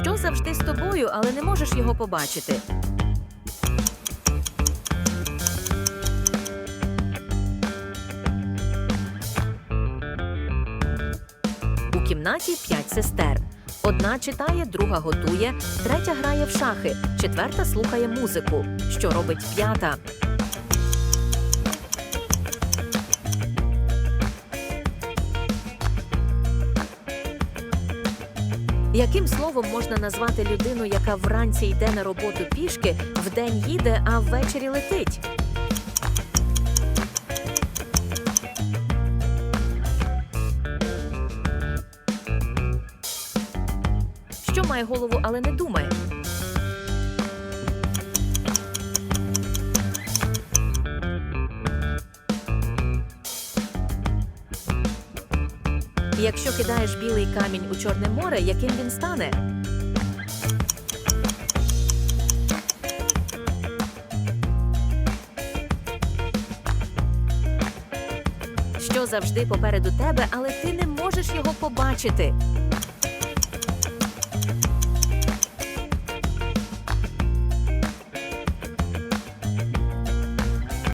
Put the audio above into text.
Що завжди з тобою, але не можеш його побачити. У кімнаті п'ять сестер. Одна читає, друга готує, третя грає в шахи, четверта слухає музику. Що робить п'ята? Яким словом можна назвати людину, яка вранці йде на роботу пішки, вдень їде, а ввечері летить? Що має голову, але не думає? Якщо кидаєш білий камінь у Чорне море, яким він стане? Що завжди попереду тебе, але ти не можеш його побачити?